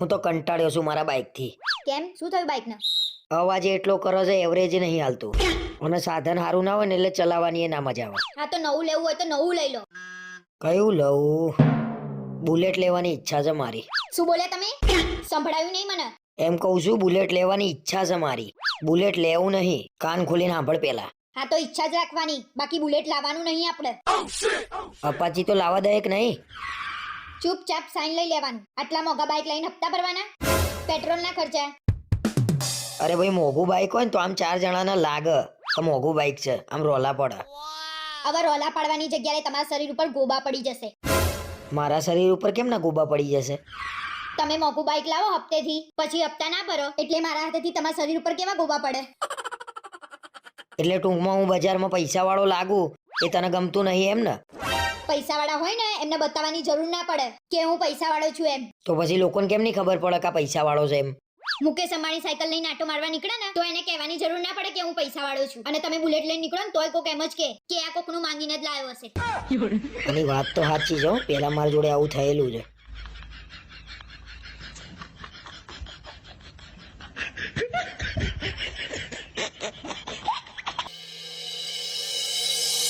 હું તો કંટાળ્યો છું મારા બાઇકથી. કેમ? શું થયું બાઇકને? અવાજ એટલો કરો છે એવરેજ નહીં હાલતું. અને સાધન સારું ના હોય ને એટલે ચલાવવાની એ ના મજા આવે. હા તો નવું લેવું હોય તો નવું લઈ લો. કયું લઉં? બુલેટ લેવાની ઈચ્છા છે મારી. શું બોલ્યા તમે? સંભળાયું નહીં મને. એમ કહું છું બુલેટ લેવાની ઈચ્છા છે મારી. બુલેટ લેવું નહીં. કાન ખોલીને સાંભળ પેલા હા તો ઈચ્છા જ રાખવાની. બાકી બુલેટ લાવવાનું નહીં આપણે. અપાચી તો લાવા દે કે નહીં. ચૂપચાપ સાઈન લઈ લેવાનું. આટલા મોંઘા બાઇક લઈને હપ્તા ભરવાના? પેટ્રોલના ખર્ચા. અરે ભાઈ મોંઘું બાઇક હોય ને તો આમ ચાર જણાને લાગે. તો મોંઘું બાઇક છે. આમ રોલા પડે. હવે રોલા પાડવાની જગ્યાએ તમારા શરીર ઉપર ગોબા પડી જશે. મારા શરીર ઉપર કેમ ના ગોબા પડી જશે? તમે મોંઘું બાઇક લાવો હપ્તેથી. પછી હપ્તા ના ભરો એટલે મારા હાથેથી તમારા શરીર ઉપર કેવા ગોબા પડે? એટલે ટૂંકમાં હું બજારમાં પૈસા વાળો લાગુ એ તને ગમતું નહીં એમ ને? પૈસા વાળા હોય ને એમને બતાવવાની જરૂર ના પડે કે હું પૈસા વાળો છું એમ. તો પછી લોકોને કેમ નહીં ખબર પડે કે આ પૈસા વાળો છે એમ? મુકેશ અંબાણી સાયકલ લઈને આટો મારવા નીકળે ને તો એને કહેવાની જરૂર ના પડે કે હું પૈસા વાળો છું. અને તમે બુલેટ લઈને નીકળો ને તોય કોક એમ જ કે કે આ કોકનું માંગીને જ લાવ્યો હશે. એની વાત તો સાચી છે હો. પેલા મારા જોડે આવું થયેલું છે.